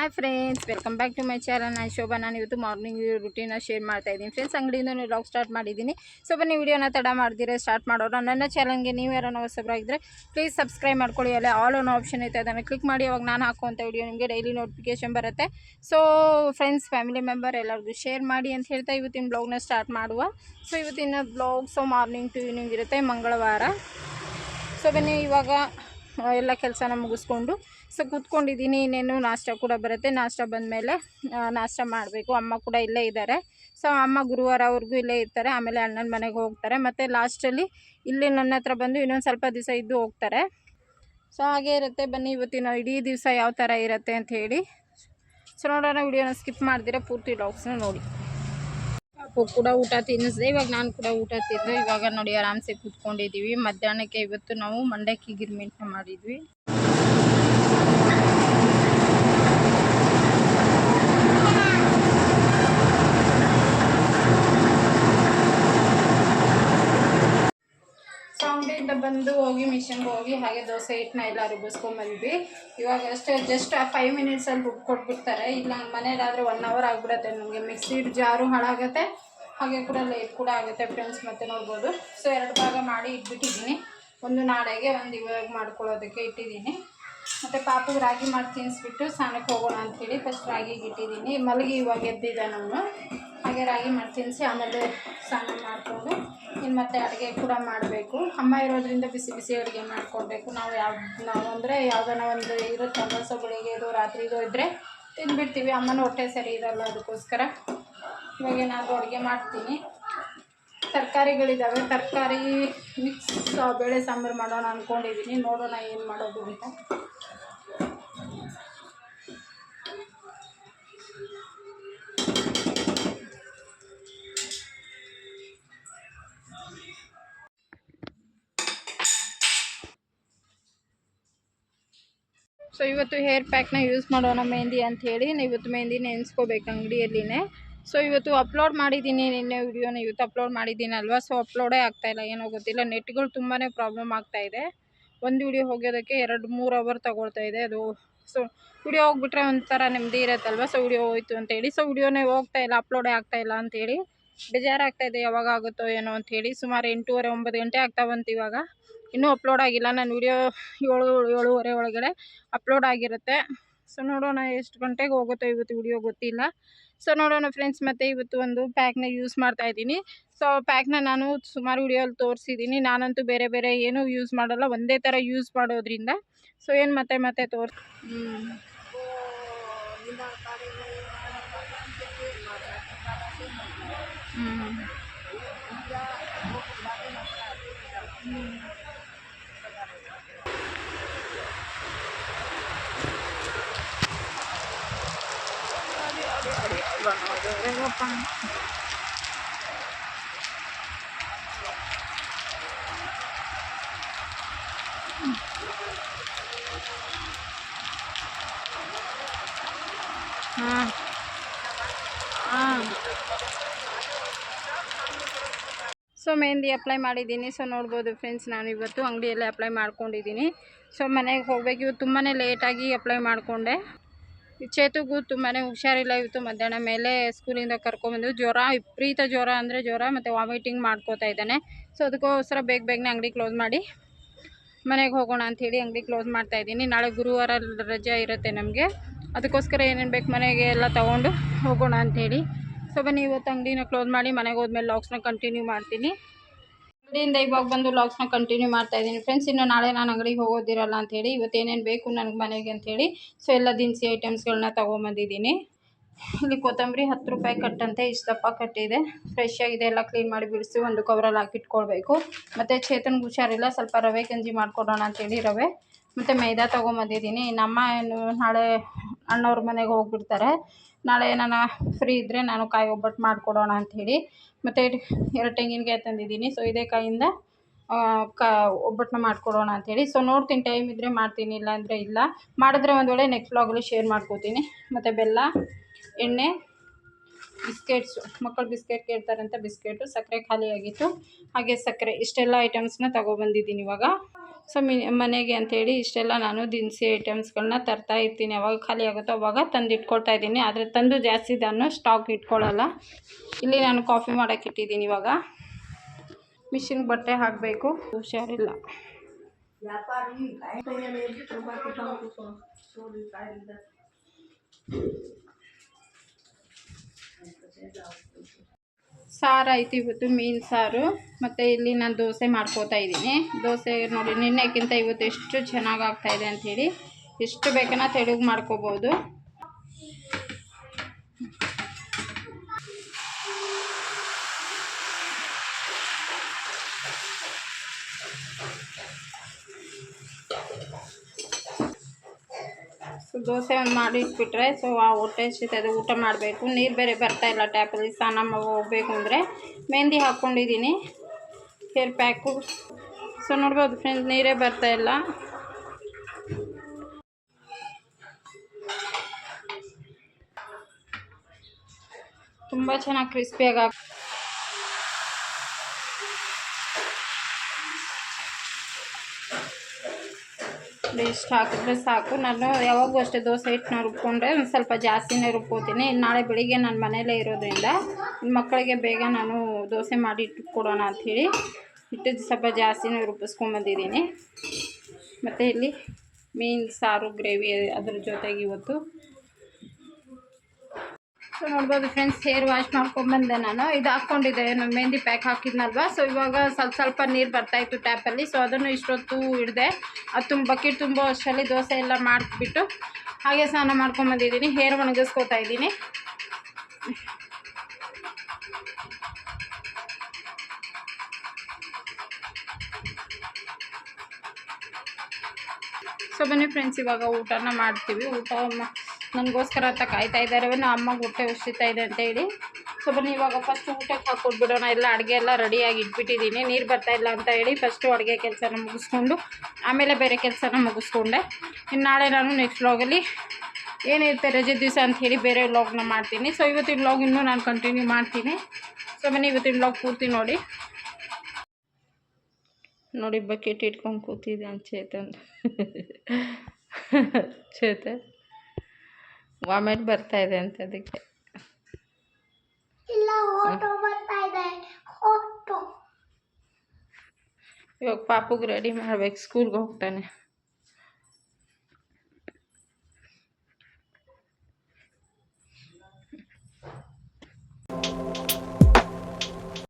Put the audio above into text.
Hi friends welcome back to my channel ನಾನು ಶೋಭಾ. ನಾನು ಇವತ್ತು ಮಾರ್ನಿಂಗ್ ರುಟೀನ ಶೇರ್ ಮಾಡ್ತಾ ಇದ್ದೀನಿ. ಫ್ರೆಂಡ್ಸ್ ಅಂಗಡಿಯಿಂದ ಲಾಗ್ ಸ್ಟಾರ್ಟ್ ಮಾಡಿದ್ದೀನಿ. ಸೊ ಬನ್ನಿ ವಿಡಿಯೋನ ತಡ ಮಾಡ್ದಿರ ಸ್ಟಾರ್ಟ್ ಮಾಡೋಣ. ನನ್ನ ಚಾನಲ್ಗೆ ನೀವು ಯಾರೋ ಹೊಸಬರಾಗಿದ್ದರೆ ಪ್ಲೀಸ್ ಸಬ್ಸ್ಕ್ರೈಬ್ ಮಾಡ್ಕೊಳ್ಳಿ. ಅಲ್ಲೇ ಆಲ್ ಆನ್ ಆಪ್ಷನ್ ಐತೆ, ಅದನ್ನು ಕ್ಲಿಕ್ ಮಾಡಿ. ಅವಾಗ ನಾನು ಹಾಕುವಂಥ ವಿಡಿಯೋ ನಿಮಗೆ ಡೈಲಿ ನೋಟಿಫಿಕೇಶನ್ ಬರುತ್ತೆ. ಸೊ ಫ್ರೆಂಡ್ಸ್ ಫ್ಯಾಮಿಲಿ ಮೆಂಬರ್ ಎಲ್ಲರಿಗೂ ಶೇರ್ ಮಾಡಿ ಅಂತ ಹೇಳ್ತಾ ಇವತ್ತಿನ ಬ್ಲಾಗ್ನ ಸ್ಟಾರ್ಟ್ ಮಾಡುವ. ಸೊ ಇವತ್ತಿನ blog so morning to evening ಇರುತ್ತೆ, ಮಂಗಳವಾರ. ಸೊ ಬನ್ನಿ ಇವಾಗ ಎಲ್ಲ ಕೆಲಸನ ಮುಗಿಸ್ಕೊಂಡು, ಸೊ ಕೂತ್ಕೊಂಡಿದ್ದೀನಿ, ಇನ್ನೇನು ನಾಷ್ಟ ಕೂಡ ಬರುತ್ತೆ. ನಾಷ್ಟ ಬಂದಮೇಲೆ ನಾಷ್ಟ ಮಾಡಬೇಕು. ಅಮ್ಮ ಕೂಡ ಇಲ್ಲೇ ಇದ್ದಾರೆ. ಸೊ, ಅಮ್ಮ ಗುರುವಾರ ಅವ್ರಿಗೂ ಇಲ್ಲೇ ಇರ್ತಾರೆ. ಆಮೇಲೆ ಅಣ್ಣನ ಮನೆಗೆ ಹೋಗ್ತಾರೆ. ಮತ್ತು ಲಾಸ್ಟಲ್ಲಿ ಇಲ್ಲಿ ನನ್ನ ಹತ್ರ ಬಂದು ಇನ್ನೊಂದು ಸ್ವಲ್ಪ ದಿವಸ ಇದ್ದು ಹೋಗ್ತಾರೆ. ಸೊ, ಹಾಗೆ ಇರುತ್ತೆ. ಬನ್ನಿ, ಇವತ್ತಿನ ಇಡೀ ದಿವಸ ಯಾವ ಥರ ಇರುತ್ತೆ ಅಂತ ಹೇಳಿ. ಸೊ, ನೋಡೋಣ, ವಿಡಿಯೋನ ಸ್ಕಿಪ್ ಮಾಡ್ದಿರ, ಪೂರ್ತಿ ಡಾಕ್ಸ್ನ ನೋಡಿ. ಕೂಡ ಊಟ ತಿನ್ನಿಸಿದೆ. ಇವಾಗ ನಾನು ಕೂಡ ಊಟ ತಿಂದು. ಇವಾಗ ನೋಡಿ ಆರಾಮ್ಸೆ ಕೂತ್ಕೊಂಡಿದ್ದೀವಿ ಮಧ್ಯಾಹ್ನಕ್ಕೆ ಇವತ್ತು ನಾವು ಮಂಡಕ್ಕಿ ಗಿರ್ಮಿಂಟ್ನ ಮಾಡಿದ್ವಿ. ಬಂದು ಹೋಗಿ ಮಿಷನ್ಗೆ ಹೋಗಿ, ಹಾಗೆ ದೋಸೆ ಹಿಟ್ಟನ್ನ ಎಲ್ಲ ರುಬ್ಬಿಸ್ಕೊಂಬಂದ್ವಿ ಇವಾಗ ಅಷ್ಟೇ ಜಸ್ಟ್ ಆ ಫೈವ್ ಮಿನಿಟ್ಸಲ್ಲಿ ರುಬ್ಬಿ ಕೊಟ್ಬಿಡ್ತಾರೆ ಇಲ್ಲ, ಮನೇಲಾದರೆ ಒನ್ ಅವರ್ ಆಗಿಬಿಡುತ್ತೆ ನಮಗೆ. ಮಿಕ್ಸಿ ಜಾರು ಹಾಳಾಗುತ್ತೆ. ಹಾಗೆ ಕೂಡ ಲೇಟ್ ಕೂಡ ಆಗುತ್ತೆ ಫ್ರೆಂಡ್ಸ್ ಮತ್ತೆ ನೋಡ್ಬೋದು. ಸೊ ಎರಡು ಭಾಗ ಮಾಡಿ ಇಟ್ಬಿಟ್ಟಿದ್ದೀನಿ. ಒಂದು ನಾಳೆಗೆ ಒಂದು ಇವಾಗ ಮಾಡ್ಕೊಳ್ಳೋದಕ್ಕೆ ಇಟ್ಟಿದ್ದೀನಿ. ಮತ್ತು ಪಾಪಗೆ ರಾಗಿ ಮಾಡಿ ತಿನ್ನಿಸ್ಬಿಟ್ಟು ಸ್ನಾನಕ್ಕೆ ಹೋಗೋಣ ಅಂಥೇಳಿ ಫಸ್ಟ್ ರಾಗಿಗೆ ಇಟ್ಟಿದ್ದೀನಿ. ಮಲಗಿ ಇವಾಗ ಎದ್ದಿದ್ದ ನಾನು. ಹಾಗೆ ರಾಗಿ ಮಾಡಿ ತಿನ್ನಿಸಿ ಆಮೇಲೆ ಸ್ನಾನ ಮಾಡಿಕೊಂಡು ಇನ್ನು ಮತ್ತೆ ಅಡುಗೆ ಕೂಡ ಮಾಡಬೇಕು. ಅಮ್ಮ ಇರೋದ್ರಿಂದ ಬಿಸಿ ಬಿಸಿ ಅಡುಗೆ ಮಾಡಿಕೊಡ್ಬೇಕು. ನಾವು ಯಾವ, ನಾವು ಅಂದರೆ ಯಾವುದನ್ನ ಒಂದು ಇರೋ ಬೆಳಿಗ್ಗೆ ಇದು ರಾತ್ರಿ ಇದು ಇದ್ದರೆ ತಿಂದುಬಿಡ್ತೀವಿ ಅಮ್ಮನ ಹೊಟ್ಟೆ ಸರಿ ಇರಲ್ಲ ಅದಕ್ಕೋಸ್ಕರ. ಇವಾಗ ಏನಾದರೂ ಅಡುಗೆ ಮಾಡ್ತೀನಿ. ತರಕಾರಿಗಳಿದ್ದಾವೆ ತರಕಾರಿ ಮಿಕ್ಸ್ ಬೇಳೆ ಸಾಂಬಾರು ಮಾಡೋಣ ಅಂದ್ಕೊಂಡಿದ್ದೀನಿ ನೋಡೋಣ ಏನು ಮಾಡೋದು ಅಂತ. ಸೊ ಇವತ್ತು ಹೇರ್ ಪ್ಯಾಕ್ನ ಯೂಸ್ ಮಾಡೋಣ ಮೆಹಂದಿ ಅಂತ ಹೇಳಿ. ಇವತ್ತು ಮೆಹಂದಿ ನೆನೆಸ್ಕೋಬೇಕು ಅಂಗಡಿಯಲ್ಲಿನೇ. ಸೊ ಇವತ್ತು ಅಪ್ಲೋಡ್ ಮಾಡಿದ್ದೀನಿ, ನಿನ್ನೆ ವಿಡಿಯೋನ ಇವತ್ತು ಅಪ್ಲೋಡ್ ಮಾಡಿದ್ದೀನಲ್ವಾ ಸೊ ಅಪ್ಲೋಡೇ ಆಗ್ತಾಯಿಲ್ಲ ಏನೋ ಗೊತ್ತಿಲ್ಲ. ನೆಟ್ಗಳು ತುಂಬಾ ಪ್ರಾಬ್ಲಮ್ ಆಗ್ತಾ ಇದೆ. ಒಂದು ವಿಡಿಯೋ ಹೋಗೋದಕ್ಕೆ ಎರಡು ಮೂರು ಅವರ್ ತಗೊಳ್ತಾ ಇದೆ ಅದು. ಸೊ ವಿಡಿಯೋ ಹೋಗ್ಬಿಟ್ರೆ ಒಂಥರ ನೆಮ್ಮದಿ ಇರುತ್ತಲ್ವ? ಸೊ ವಿಡಿಯೋ ಹೋಯ್ತು ಅಂತೇಳಿ ಸೊ ವಿಡಿಯೋನೇ ಹೋಗ್ತಾ ಇಲ್ಲ ಅಪ್ಲೋಡೇ ಆಗ್ತಾ ಇಲ್ಲ ಅಂತೇಳಿ ಬೇಜಾರಾಗ್ತಾ ಇದೆ, ಯಾವಾಗ ಆಗುತ್ತೋ ಏನೋ ಅಂಥೇಳಿ ಸುಮಾರು ಎಂಟೂವರೆ, ಒಂಬತ್ತು ಗಂಟೆ ಆಗ್ತಾ ಬಂತು ಇವಾಗ. ಇನ್ನೂ ಅಪ್ಲೋಡ್ ಆಗಿಲ್ಲ. ನಾನು ವಿಡಿಯೋ ಏಳು, ಏಳುವರೆ ಒಳಗಡೆ ಅಪ್ಲೋಡ್ ಆಗಿರುತ್ತೆ. ಸೊ ನೋಡೋಣ ಎಷ್ಟು ಗಂಟೆಗೆ ಹೋಗುತ್ತೋ ಇವತ್ತು ವಿಡಿಯೋ ಗೊತ್ತಿಲ್ಲ. ಸೊ ನೋಡೋಣ ಫ್ರೆಂಡ್ಸ್, ಮತ್ತು ಇವತ್ತು ಒಂದು ಪ್ಯಾಕ್ನ ಯೂಸ್ ಮಾಡ್ತಾ ಇದ್ದೀನಿ. ಸೊ ಪ್ಯಾಕ್ನ ನಾನು ಸುಮಾರು ವಿಡಿಯೋಲ್ಲಿ ತೋರಿಸಿದ್ದೀನಿ. ನಾನಂತೂ ಬೇರೆ ಬೇರೆ ಏನೂ ಯೂಸ್ ಮಾಡಲ್ಲ, ಒಂದೇ ಥರ ಯೂಸ್ ಮಾಡೋದ್ರಿಂದ. ಸೊ ಏನು ಮತ್ತೆ ಮತ್ತೆ ತೋರ್ಸ್ ಹ್ಞೂ ಹಾಂ ಹಾಂ ಸೊ ಮೆಹಂದಿ ಅಪ್ಲೈ ಮಾಡಿದ್ದೀನಿ. ಸೊ, ನೋಡ್ಬೋದು ಫ್ರೆಂಡ್ಸ್ ನಾನು ಇವತ್ತು ಅಂಗಡಿಯಲ್ಲೇ ಅಪ್ಲೈ ಮಾಡ್ಕೊಂಡಿದ್ದೀನಿ. ಸೊ, ಮನೆಗೆ ಹೋಗ್ಬೇಕು. ಇವತ್ತು ತುಂಬಾ ಲೇಟಾಗಿ ಅಪ್ಲೈ ಮಾಡಿಕೊಂಡೆ. ಚೇತುಗೂ ತುಂಬಾ ಹುಷಾರಿಲ್ಲ ಇವತ್ತು ಮಧ್ಯಾಹ್ನ ಮೇಲೆ ಸ್ಕೂಲಿಂದ ಕರ್ಕೊಂಬಂದು ಜ್ವರ, ವಿಪರೀತ ಜ್ವರ ಅಂದರೆ ಜ್ವರ ಮತ್ತು ವಾಮಿಟಿಂಗ್ ಮಾಡ್ಕೋತಾ ಇದ್ದಾನೆ. ಸೊ ಅದಕ್ಕೋಸ್ಕರ ಬೇಗ ಬೇಗನೆ ಅಂಗಡಿ ಕ್ಲೋಸ್ ಮಾಡಿ ಮನೆಗೆ ಹೋಗೋಣ ಅಂಥೇಳಿ ಅಂಗಡಿ ಕ್ಲೋಸ್ ಮಾಡ್ತಾ ಇದ್ದೀನಿ. ನಾಳೆ ಗುರುವಾರ ರಜೆ ಇರುತ್ತೆ ನಮಗೆ. ಅದಕ್ಕೋಸ್ಕರ ಏನೇನು ಬೇಕು ಮನೆಗೆ ಎಲ್ಲ ತೊಗೊಂಡು ಹೋಗೋಣ ಅಂಥೇಳಿ ಸೊ ಬನ್ನಿ, ಇವತ್ತು ಅಂಗಡಿನ ಕ್ಲೋಸ್ ಮಾಡಿ ಮನೆಗೆ ಹೋದ್ಮೇಲೆ ಲಾಕ್ಸ್ನ ಕಂಟಿನ್ಯೂ ಮಾಡ್ತೀನಿ. ಅಂಗಡಿಯಿಂದ ಇವಾಗ ಬಂದು ಲಾಗ್ಸ್ನ ಕಂಟಿನ್ಯೂ ಮಾಡ್ತಾ ಇದ್ದೀನಿ. ಫ್ರೆಂಡ್ಸ್ ಇನ್ನು ನಾಳೆ ನಾನು ಅಂಗಡಿಗೆ ಹೋಗೋದಿರಲ್ಲ ಅಂಥೇಳಿ ಇವತ್ತು ಏನೇನು ಬೇಕು ನನಗೆ ಮನೆಗೆ ಅಂಥೇಳಿ ಸೊ ಎಲ್ಲ ದಿನಸಿ ಐಟಮ್ಸ್ಗಳನ್ನ ತೊಗೊಂಬಂದಿದ್ದೀನಿ. ಇಲ್ಲಿ ಕೊತ್ತಂಬರಿ ಹತ್ತು ರೂಪಾಯಿ ಕಟ್ಟಂತೆ ಇಷ್ಟು ದಪ್ಪ ಕಟ್ಟಿದೆ. ಫ್ರೆಶ್ ಆಗಿದೆ, ಎಲ್ಲ ಕ್ಲೀನ್ ಮಾಡಿ ಬಿಡಿಸಿ ಒಂದು ಕವರಲ್ಲಿ ಹಾಕಿಟ್ಕೊಳ್ಬೇಕು ಮತ್ತು ಚೇತನ್ಗೆ ಹುಷಾರಿಲ್ಲ ಸ್ವಲ್ಪ ರವೆ ಗಂಜಿ ಮಾಡಿಕೊಡೋಣ ಅಂತೇಳಿ ರವೆ. ಮತ್ತು ಮೈದಾ ತೊಗೊಂಬಂದಿದ್ದೀನಿ. ನಮ್ಮ ಏನು ನಾಳೆ ಅಣ್ಣವ್ರ ಮನೆಗೆ ಹೋಗ್ಬಿಡ್ತಾರೆ. ನಾಳೆ ನಾನು ಫ್ರೀ ಇದ್ದರೆ ನಾನು ಕಾಯಿ ಒಬ್ಬಟ್ಟು ಮಾಡಿಕೊಡೋಣ ಅಂಥೇಳಿ. ಮತ್ತು ಎರಡು ತೆಂಗಿನಕಾಯಿ ತಂದಿದ್ದೀನಿ. ಸೊ ಇದೇ ಕಾಯಿಂದ ಕಾ ಕ, ಒಬ್ಬಟ್ಟನ್ನ ಮಾಡಿಕೊಡೋಣ ಅಂಥೇಳಿ. ಸೊ ನೋಡ್ತೀನಿ. ಟೈಮ್ ಇದ್ದರೆ ಮಾಡ್ತೀನಿ. ಇಲ್ಲ ಅಂದರೆ ಇಲ್ಲ. ಮಾಡಿದ್ರೆ ಒಂದು ವೇಳೆ ನೆಕ್ಸ್ಟ್ ವ್ಲಾಗಲ್ಲಿ ಶೇರ್ ಮಾಡ್ಕೋತೀನಿ. ಮತ್ತು ಬೆಲ್ಲ, ಎಣ್ಣೆ ಬಿಸ್ಕೆಟ್ಸು ಮಕ್ಕಳು ಬಿಸ್ಕೆಟ್ ಕೇಳ್ತಾರಂತ ಬಿಸ್ಕೆಟು ಸಕ್ಕರೆ ಖಾಲಿಯಾಗಿತ್ತು. ಹಾಗೆ ಸಕ್ಕರೆ, ಇಷ್ಟೆಲ್ಲ ಐಟಮ್ಸ್ನ ತೊಗೊಬಂದಿದ್ದೀನಿ ಇವಾಗ. ಸೊ ಮಿ, ಮನೆಗೆ ಅಂಥೇಳಿ ಇಷ್ಟೆಲ್ಲ ನಾನು ದಿನಸಿ ಐಟಮ್ಸ್ಗಳನ್ನ ತರ್ತಾ ಇರ್ತೀನಿ. ಯಾವಾಗ ಖಾಲಿ ಆಗುತ್ತೋ ಅವಾಗ ತಂದು ಇಟ್ಕೊಳ್ತಾ ಇದ್ದೀನಿ. ಆದರೆ ತಂದು ಜಾಸ್ತಿ ಇದನ್ನು ಸ್ಟಾಕ್ ಇಟ್ಕೊಳ್ಳಲ್ಲ. ಇಲ್ಲಿ ನಾನು ಕಾಫಿ ಮಾಡೋಕ್ಕೆ ಇಟ್ಟಿದ್ದೀನಿ ಇವಾಗ. ಮಿಷಿನ್ಗೆ ಬಟ್ಟೆ ಹಾಕಬೇಕು. ಹುಷಾರಿಲ್ಲ. ಸಾರು ಆಯ್ತು ಇವತ್ತು ಮೀನು ಸಾರು. ಮತ್ತು ಇಲ್ಲಿ ನಾನು ದೋಸೆ ಮಾಡ್ಕೋತಾ ಇದ್ದೀನಿ. ದೋಸೆ ನೋಡಿ, ನಿನ್ನೆಕ್ಕಿಂತ ಇವತ್ತು ಎಷ್ಟು ಚೆನ್ನಾಗಿ ಆಗ್ತಾ ಇದೆ ಅಂಥೇಳಿ ಎಷ್ಟು ಬೇಕನ್ನ ತೆಳುಗೆ ಮಾಡ್ಕೋಬೋದು. ಸೊ ದೋಸೆ ಒಂದು ಮಾಡಿ ಇಟ್ಬಿಟ್ರೆ ಸೊ ಆ ಹೊಟ್ಟೆ ಅದು ಊಟ ಮಾಡಬೇಕು. ನೀರು ಬೇರೆ ಬರ್ತಾ ಇಲ್ಲ ಟ್ಯಾಪಲ್ಲಿ, ಸ್ನಾನ ಹೋಗಬೇಕು ಅಂದರೆ. ಮೆಹಂದಿ ಹಾಕ್ಕೊಂಡಿದ್ದೀನಿ ಹೇರ್ ಪ್ಯಾಕು. ಸೊ ನೋಡ್ಬೋದು ಫ್ರೆಂಡ್ಸ್ ನೀರೇ ಬರ್ತಾ ಇಲ್ಲ. ತುಂಬ ಚೆನ್ನಾಗಿ ಕ್ರಿಸ್ಪಿಯಾಗಿ ಆಗ ಇಷ್ಟು ಹಾಕಿದ್ರೆ ಸಾಕು. ನಾನು ಯಾವಾಗೂ ಅಷ್ಟೇ ದೋಸೆ ಹಿಟ್ಟನ್ನ ರುಬ್ಕೊಂಡ್ರೆ ಒಂದು ಸ್ವಲ್ಪ ಜಾಸ್ತಿನೇ ರುಬ್ಕೋತೀನಿ. ನಾಳೆ ಬೆಳಿಗ್ಗೆ ನಾನು ಮನೇಲೇ ಇರೋದ್ರಿಂದ ಮಕ್ಕಳಿಗೆ ಬೇಗ ನಾನು ದೋಸೆ ಮಾಡಿ ಇಟ್ಟು ಕೊಡೋಣ ಅಂಥೇಳಿ ಹಿಟ್ಟು ಸ್ವಲ್ಪ ಜಾಸ್ತಿನೇ ರುಬ್ಬಿಸ್ಕೊಂಬಂದಿದ್ದೀನಿ ಮತ್ತು ಇಲ್ಲಿ ಮೀನು ಸಾರು, ಗ್ರೇವಿ ಅದ್ರ ಜೊತೆಗೆ ಇವತ್ತು ಸೊ ನೋಡ್ಬೋದು ಫ್ರೆಂಡ್ಸ್ ಹೇರ್ ವಾಶ್ ಮಾಡ್ಕೊಂಡ್ಬಂದೆ ನಾನು. ಇದು ಹಾಕ್ಕೊಂಡಿದ್ದೆ ನಾನು ಮೆಹಂದಿ ಪ್ಯಾಕ್ ಹಾಕಿದ್ನಲ್ವ? ಸೊ ಇವಾಗ ಸ್ವಲ್ಪ ಸ್ವಲ್ಪ ನೀರು ಬರ್ತಾಯಿತ್ತು ಟ್ಯಾಪಲ್ಲಿ ಸೊ ಅದನ್ನು ಇಷ್ಟೊತ್ತು ಹಿಡ್ದೆ ಅದು ತುಂಬ, ಬಕೆಟ್ ತುಂಬ, ಅಷ್ಟರಲ್ಲಿ ದೋಸೆ ಎಲ್ಲ ಮಾಡಿಬಿಟ್ಟು ಹಾಗೆ ಸ್ನಾನ ಮಾಡ್ಕೊಂಬಂದಿದ್ದೀನಿ ಹೇರ್ ಒಣಗಿಸ್ಕೊತಾ ಇದ್ದೀನಿ. ಸೊ ಬನ್ನಿ ಫ್ರೆಂಡ್ಸ್ ಇವಾಗ ಊಟನ ಮಾಡ್ತೀವಿ. ಊಟ ನನಗೋಸ್ಕರ ಅಂತ ಕಾಯ್ತಾ ಇದ್ದಾರೆ. ನಮ್ಮ ಅಮ್ಮಗೆ ಹೊಟ್ಟೆ ಉಸಿತಾ ಇದೆ ಅಂತ ಹೇಳಿ. ಸೊ ಬನ್ನಿ, ಇವಾಗ ಫಸ್ಟ್ ಊಟಕ್ಕೆ ಹಾಕ್ಕೊಟ್ಬಿಡೋಣ ಎಲ್ಲ ಅಡುಗೆ ಎಲ್ಲ ರೆಡಿಯಾಗಿ ಇಟ್ಬಿಟ್ಟಿದ್ದೀನಿ. ನೀರು ಬರ್ತಾ ಇಲ್ಲ ಅಂತ ಹೇಳಿ ಫಸ್ಟು ಅಡುಗೆ ಕೆಲಸನ ಮುಗಿಸ್ಕೊಂಡು, ಆಮೇಲೆ ಬೇರೆ ಕೆಲಸನ ಮುಗಿಸ್ಕೊಂಡೆ. ಇನ್ನು ನಾಳೆ ನಾನು ನೆಕ್ಸ್ಟ್ ವ್ಲಾಗಲ್ಲಿ ಏನಿರುತ್ತೆ ರಜೆ ದಿವಸ ಅಂತ ಹೇಳಿ ಬೇರೆ ವ್ಲಾಗ್ನ ಮಾಡ್ತೀನಿ. ಸೊ ಇವತ್ತಿನ ವ್ಲಾಗ್ ಇನ್ನೂ ನಾನು ಕಂಟಿನ್ಯೂ ಮಾಡ್ತೀನಿ. ಸೊ ಬನ್ನಿ, ಇವತ್ತಿನ ವ್ಲಾಗ್ ಪೂರ್ತಿ ನೋಡಿ. ನೋಡಿ, ಬಕೆಟ್ ಇಟ್ಕೊಂಡು ಕೂತಿದ್ದೆ ಅಂತ ಚೇತನ್. ಚೇತನ್. ವಾಮಿಟ್ ಬರ್ತಾ ಇದೆ ಅಂತ ಅದಕ್ಕೆ. ಇಲ್ಲ ಓಟೋ ಬರ್ತಾ ಇದೆ. ಓಟೋ ಇವಾಗ ಪಾಪುಗೆ ರೆಡಿ ಮಾಡ್ಬೇಕು ಸ್ಕೂಲ್ಗೆ ಹೋಗ್ತಾನೆ.